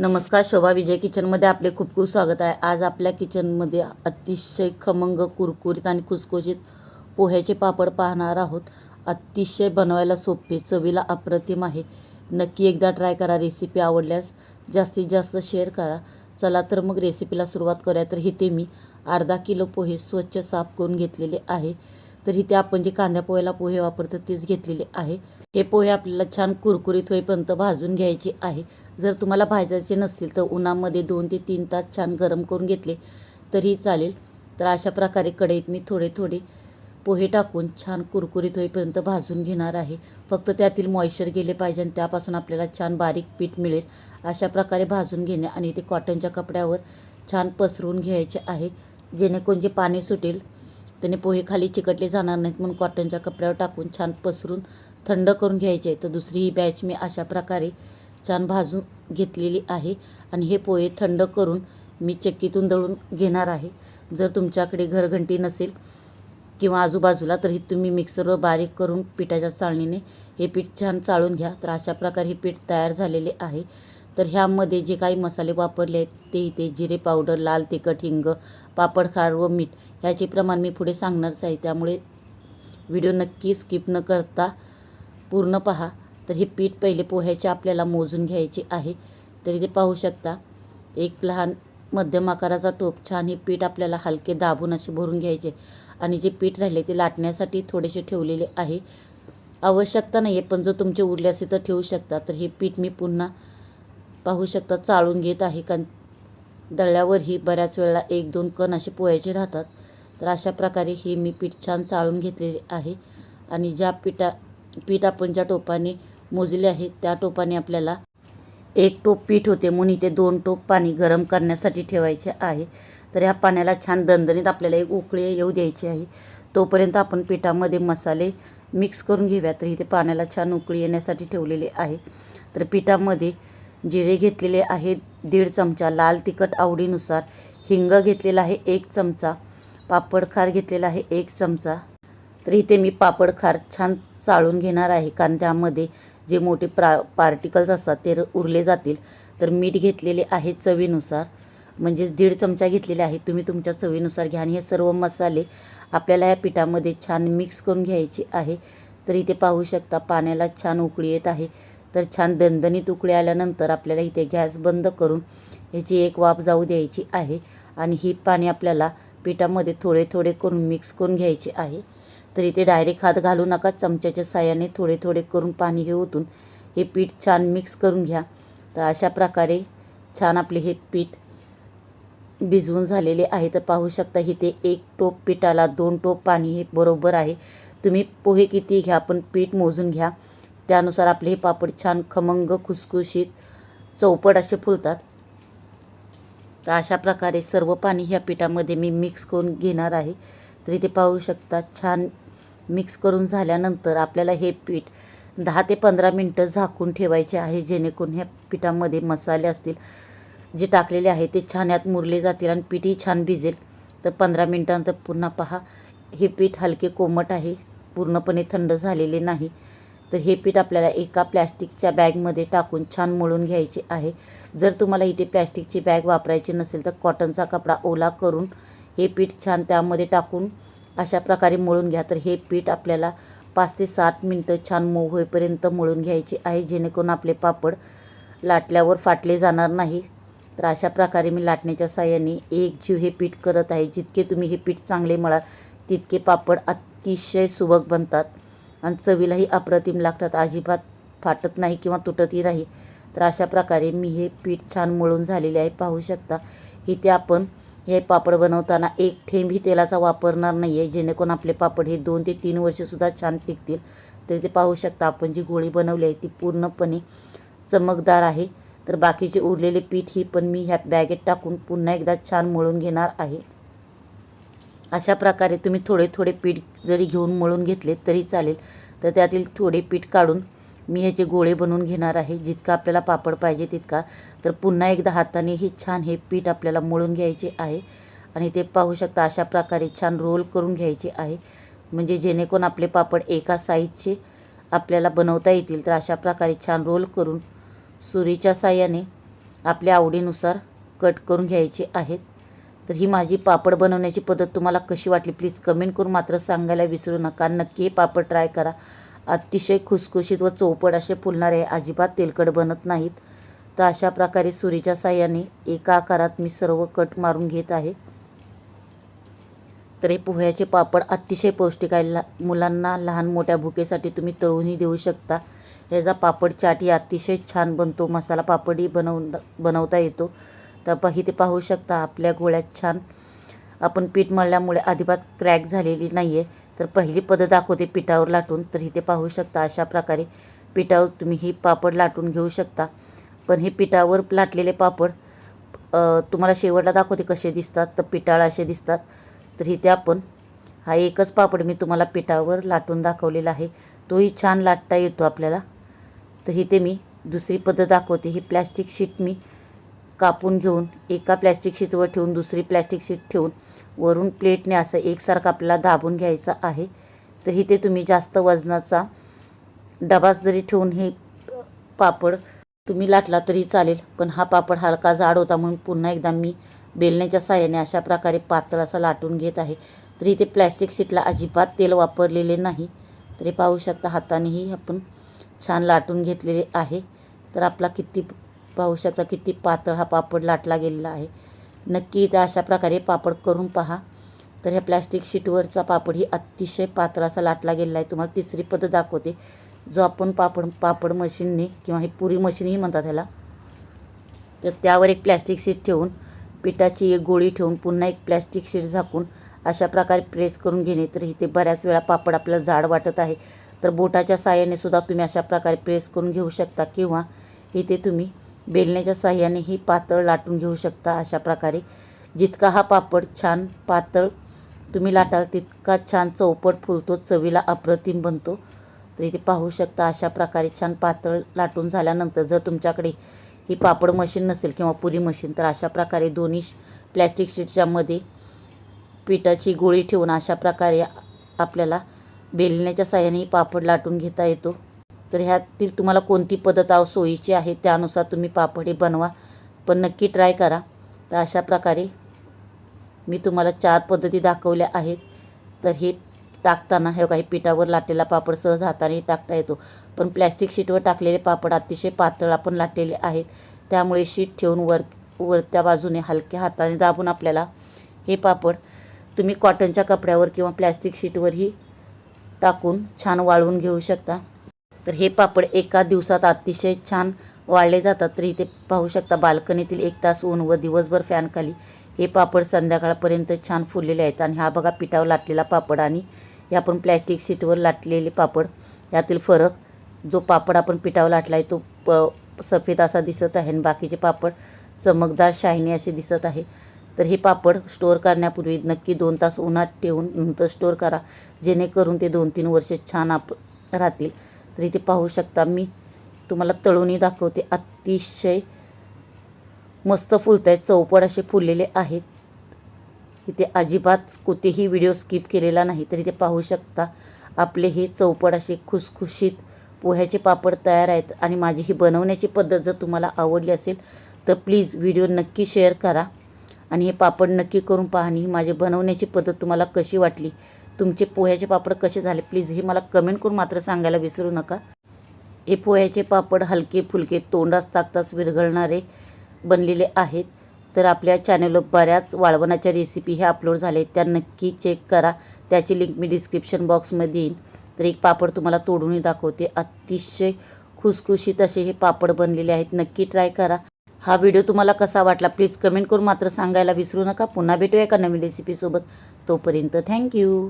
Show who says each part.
Speaker 1: नमस्कार शोभा विजय किचनमध्ये आपले खूप खूप स्वागत आहे. आज आपल्या किचनमध्ये अतिशय खमंग कुरकुरीत आणि खुसखुशीत पोह्याचे पापड पाहणार आहोत. अतिशय बनवायला सोपे चवीला अप्रतिम आहे. नक्की एकदा ट्राय करा रेसिपी आवडल्यास जास्तीत जास्त शेअर करा. चला तर मग रेसिपीला सुरुवात करूया. तर इथे मी अर्धा किलो पोहे स्वच्छ साफ करून घेतलेले आहे. तर इथे आपण जे कांद्या पोह्याला पोहे वापरतो तेच घेतलेले आहे. हे पोहे आपल्याला छान कुरकुरीत होईपर्यंत भाजून घ्यायचे आहे. जर तुम्हाला भाजायचे नसतील तर उन्हामध्ये दोन ते तीन तास छान गरम करून घेतले तरी चालेल. तर अशा प्रकारे कढईत मी थोडे थोडे पोहे टाकून छान कुरकुरीत होईपर्यंत भाजून घेणार आहे. फक्त त्यातील मॉइश्चर गेले पाहिजे आणि त्यापासून आपल्याला छान बारीक पीठ मिळेल. अशा प्रकारे भाजून घेणे आणि ते कॉटनच्या कपड्यावर छान पसरून घ्यायचे आहे. जेणेकरून जे पाणी सुटेल त्याने पोहे खाली चिकटले जाणार नाहीत म्हणून कॉटनच्या कपड्यावर टाकून छान पसरून थंड करून घ्यायचे. तर दुसरी ही बॅच मी अशा प्रकारे छान भाजून घेतलेली आहे. आणि हे पोहे थंड करून मी चक्कीतून दळून घेणार आहे. जर तुमच्याकडे घरघंटी नसेल किंवा आजूबाजूला तर हे तुम्ही मिक्सरवर बारीक करून पिठाच्या चाळणीने हे पीठ छान चाळून घ्या. तर अशा प्रकारे हे पीठ तयार झालेले आहे. तर ह्यामध्ये जे काही मसाले वापरले आहेत ते इथे जिरे पावडर लाल तिखट हिंग पापड खार व मीठ ह्याचे प्रमाण मी पुढे सांगणारच आहे. त्यामुळे व्हिडिओ नक्की स्किप न करता पूर्ण पहा. तर हे पीठ पहिले पोह्याचे आपल्याला मोजून घ्यायचे आहे. तर इथे पाहू शकता एक लहान मध्यम आकाराचा टोप छान हे पीठ आपल्याला हलके दाबून असे भरून घ्यायचे. आणि जे पीठ राहिले ते लाटण्यासाठी थोडेसे ठेवलेले आहे. आवश्यकता नाही आहे पण जर तुमचे उरले असेल तर ठेवू शकता. तर हे पीठ मी पुन्हा पाहू शकता चाळून घेत आहे. कारण दळल्यावरही बऱ्याच वेळेला एक दोन कण असे पोहायचे राहतात. तर अशा प्रकारे हे मी पीठ छान चाळून घेतलेले आहे. आणि ज्या पिठा पीठ आपण ज्या टोपाने मोजले आहे त्या टोपाने आपल्याला एक टोप पीठ होते म्हणून इथे दोन टोप पाणी गरम करण्यासाठी ठेवायचे आहे. तर ह्या पाण्याला छान दणदणीत आपल्याला एक उकळी येऊ द्यायची आहे. तोपर्यंत आपण पिठामध्ये मसाले मिक्स करून घेऊया. तर इथे पाण्याला छान उकळी येण्यासाठी ठेवलेले आहे. तर पिठामध्ये जिरे घेतलेले आहे दीड चमचा लाल तिखट आवडीनुसार. हिंग घेतलेला आहे एक चमचा. पापड खार घेतलेला आहे एक चमचा. तर इथे मी पापड खार छान चाळून घेणार आहे कारण त्यामध्ये जे मोठे प्रा पार्टिकल्स असतात ते उरले जातील. तर मीठ घेतलेले आहे चवीनुसार. म्हणजेच दीड चमचा घेतलेले आहे तुम्ही तुमच्या चवीनुसार घ्या. आणि हे सर्व मसाले आपल्याला या पिठामध्ये छान मिक्स करून घ्यायचे आहे. तर इथे पाहू शकता पाण्याला छान उकळी येत आहे. तर छान दणदणीत उकळी आल्यानंतर आपल्याला इथे गॅस बंद करून ह्याची एक वाफ जाऊ द्यायची आहे. आणि ही पाणी आपल्याला पिठामध्ये थोडे थोडे करून मिक्स करून घ्यायचे आहे. तर इथे डायरेक्ट हात घालू नका. चमच्याच्या साह्याने थोडे थोडे करून पाणी हे ओतून हे पीठ छान मिक्स करून घ्या. तर अशा प्रकारे छान आपले हे पीठ भिजवून झालेले आहे. तर पाहू शकता इथे एक टोप पिठाला दोन टोप पाणी हे बरोबर आहे. तुम्ही पोहे किती घ्या पण पीठ मोजून घ्या. त्यानुसार आपले हे पापड छान खमंग खुसखुशीत चौपट असे फुलतात. तर अशा प्रकारे सर्व पाणी ह्या पिठामध्ये मी मिक्स करून घेणार आहे. तर इथे पाहू शकता छान मिक्स करून झाल्यानंतर आपल्याला हे पीठ दहा ते पंधरा मिनटं झाकून ठेवायचे आहे जेणेकरून ह्या पिठामध्ये मसाले असतील. जे टाकलेले आहे ते छान यात मुरले जातील आणि पीठही छान भिजेल. तर पंधरा मिनटानंतर पुन्हा पहा हे पीठ हलके कोमट आहे. पूर्णपणे थंड झालेले नाही. तर हे पीठ आपल्याला एका प्लॅस्टिकच्या बॅगमध्ये टाकून छान मळून घ्यायचे आहे. जर तुम्हाला इथे प्लॅस्टिकची बॅग वापरायची नसेल तर कॉटनचा कपडा ओला करून हे पीठ छान त्यामध्ये टाकून अशा प्रकारे मळून घ्या. तर हे पीठ आपल्याला पाच ते सात मिनटं छान मऊ होईपर्यंत मळून घ्यायचे आहे. जेणेकरून आपले पापड लाटल्यावर फाटले जाणार नाही. तर अशा प्रकारे मी लाटण्याच्या साह्याने एक जीव हे पीठ करत आहे. जितके तुम्ही हे पीठ चांगले मळाल तितके पापड अतिशय सुबक बनतात. आणि चवीलाही अप्रतिम लागतात. अजिबात फाटत नाही किंवा तुटतही नाही. तर अशा प्रकारे मी हे पीठ छान मळून झालेले आहे. पाहू शकता इथे आपण हे पापड बनवताना एक थेंबही तेलाचा वापरणार नाही आहे जेणेकरून आपले पापड हे दोन ते तीन वर्षसुद्धा छान टिकतील. तर ते पाहू शकता आपण जी गोळी बनवली आहे ती पूर्णपणे चमकदार आहे. तर बाकीचे उरलेले पीठ ही पण मी ह्या बॅगेत टाकून पुन्हा एकदा छान मळून घेणार आहे. अशा प्रकारे तुम्ही थोडे थोडे पीठ जरी घेऊन मळून घेतले तरी चालेल. तर त्यातील थोडे पीठ काढून मी ह्याचे गोळे बनवून घेणार आहे. जितका आपल्याला पापड पाहिजे तितका. तर पुन्हा एकदा हाताने हे छान हे पीठ आपल्याला मळून घ्यायचे आहे. आणि ते पाहू शकता अशा प्रकारे छान रोल करून घ्यायचे आहे. म्हणजे जेणेकरून आपले पापड एका साईजचे आपल्याला बनवता येतील. तर अशा प्रकारे छान रोल करून सुरीच्या साह्याने आपल्या आवडीनुसार कट करून घ्यायचे आहेत. तर ही माझी पापड बनवण्याची पद्धत तुम्हाला कशी वाटली? प्लीज कमेंट करून मात्र सांगायला विसरू नका. नक्की हे पापड ट्राय करा. अतिशय खुसखुशीत व चौपट असे फुलणारे अजिबात तेलकट बनत नाहीत. तर अशा प्रकारे सुरीच्या साह्याने एका आकारात मी सर्व कट मारून घेत आहे. तर हे पोह्याचे पापड अतिशय पौष्टिक आहे. ला मुलांना लहान मोठ्या भुकेसाठी तुम्ही तळूनही देऊ शकता. ह्याचा पापड चाटही अतिशय छान बनतो. मसाला पापडही बनवून बनवता येतो. तर प इथे पाहू शकता आपल्या गोळ्यात छान. आपण पीठ मळल्यामुळे अजिबात क्रॅक झालेली नाही आहे तर पहिली पद दाखवते पिठावर लाटून. तर इथे पाहू शकता अशा प्रकारे पिठावर तुम्ही ही पापड लाटून घेऊ शकता. पण हे पिठावर लाटलेले पापड तुम्हाला शेवटला दाखवते कसे दिसतात. तर पिठाळ असे दिसतात. तर इथे आपण हा एकच पापड मी तुम्हाला पिठावर लाटून दाखवलेला आहे. तोही छान लाटता येतो आपल्याला. तर इथे मी दुसरी पद्धत दाखवते. ही प्लॅस्टिक शीट मी कापून घेऊन एका प्लॅस्टिक शीटवर ठेवून दुसरी प्लॅस्टिक शीट ठेवून वरून प्लेटने असं एकसारखं आपल्याला दाबून घ्यायचं आहे. तर इथे तुम्ही जास्त वजनाचा डबा जरी ठेवून हे पापड तुम्ही लाटला तरी चालेल पण हा पापड हलका जाड होता म्हणून पुन्हा एकदा मी बेलण्याच्या साह्याने अशा प्रकारे पातळ असा लाटून घेत आहे. तर इथे प्लॅस्टिक शीटला अजिबात तेल वापरलेले नाही. तरी पाहू शकता हातानेही आपण छान लाटून घेतलेले आहे. तर आपला किती पाहू शकता किती पातळ हा पापड लाटला गेलेला आहे. नक्की इथे अशा प्रकारे पापड करून पहा. तर ह्या प्लॅस्टिक शीटवरचा पापड ही अतिशय पातळ असा लाटला गेलेला आहे. तुम्हाला तिसरी पद्धत दाखवते. जो आपण पापड पापड मशीनने किंवा हे पुरी मशीनही म्हणतात ह्याला. तर त्यावर एक प्लॅस्टिक शीट ठेवून पिठाची एक गोळी ठेवून पुन्हा एक प्लॅस्टिक शीट झाकून अशा प्रकारे प्रेस करून घेणे. तर इथे बऱ्याच वेळा पापड आपल्याला जाड वाटत आहे. तर बोटाच्या साह्याने सुद्धा तुम्ही अशा प्रकारे प्रेस करून घेऊ शकता किंवा इथे तुम्ही बेलण्याच्या साह्यानेही पातळ लाटून घेऊ शकता अशा प्रकारे. जितका हा पापड छान पातळ तुम्ही लाटाल तितका छान चौपट फुलतो चवीला अप्रतिम बनतो. तर इथे पाहू शकता अशा प्रकारे छान पातळ लाटून झाल्यानंतर जर तुमच्याकडे ही पापड मशीन नसेल किंवा पुरी मशीन तर अशा प्रकारे दोन्ही प्लॅस्टिक शीटच्यामध्ये पिठाची गोळी ठेवून अशा प्रकारे आपल्याला बेलण्याच्या साह्याने पापड लाटून घेता येतो. तर ह्यातील तुम्हाला कोणती पद्धत आव सोयीची आहे त्यानुसार तुम्ही पापड हे बनवा. पण नक्की ट्राय करा. तर अशा प्रकारे मी तुम्हाला चार पद्धती दाखवल्या आहेत. तर हे टाकताना हे काही पिठावर लाटलेला पापड सहज हाताने टाकता येतो. पण प्लॅस्टिक शीटवर टाकलेले पापड अतिशय पातळ आपण लाटलेले आहेत. त्यामुळे शीट ठेवून वर वरत्या बाजूने हलक्या हाताने दाबून आपल्याला हे पापड तुम्ही कॉटनच्या कपड्यावर किंवा प्लॅस्टिक शीटवरही टाकून छान वाळवून घेऊ शकता. तर हे पापड एका दिवसात अतिशय छान वाळले जातात. तर इथे पाहू शकता बाल्कनीतील एक तास ऊन व दिवसभर फॅनखाली हे पापड संध्याकाळपर्यंत छान फुललेले आहेत. आणि हा बघा पिठावर लाटलेला पापड आणि हे आपण प्लॅस्टिक शीटवर लाटलेले पापड. यातील फरक जो पापड आपण पिठावर लाटला आहे तो प सफेद असा दिसत आहे आणि बाकीचे पापड चमकदार शायनी असे दिसत आहे. तर हे पापड स्टोअर करण्यापूर्वी नक्की दोन तास उन्हात ठेवून नंतर स्टोअर करा जेणेकरून ते दोन तीन वर्षे छान आप राहतील. तर इथे पाहू शकता मी. तुम्हाला तळूनही दाखवते. अतिशय मस्त फुलत आहेत चौपड असे फुललेले आहेत. इथे अजिबात कोणतेही व्हिडिओ स्किप केलेला नाही. तर इथे पाहू शकता. आपले हे चौपड असे खुसखुशीत पोह्याचे पापड तयार आहेत. आणि माझी ही बनवण्याची पद्धत जर तुम्हाला आवडली असेल तर प्लीज व्हिडिओ नक्की शेअर करा. आणि हे पापड नक्की करून पहा आणि ही माझी बनवण्याची पद्धत तुम्हाला कशी वाटली. तुमचे पोह्याचे पापड कसे झाले? प्लीज हे मला कमेंट करून मात्र सांगायला विसरू नका. हे पोह्याचे पापड हलके फुलके तोंडास ताकतास विरघळणारे बनलेले आहेत. तर आपल्या चॅनलवर बऱ्याच वाळवणाच्या रेसिपी ह्या अपलोड झाल्या आहेत. त्या नक्की चेक करा. त्याची लिंक मी डिस्क्रिप्शन बॉक्समध्ये येईन तर एक पापड तुम्हाला तोडूनही दाखवते. अतिशय खुसखुशीत असे हे पापड बनलेले आहेत. नक्की ट्राय करा. हा व्हिडिओ तुम्हाला कसा वाटला? प्लीज कमेंट करून मात्र सांगायला विसरू नका. पुन्हा भेटूया एका नवीन रेसिपीसोबत तोपर्यंत थँक्यू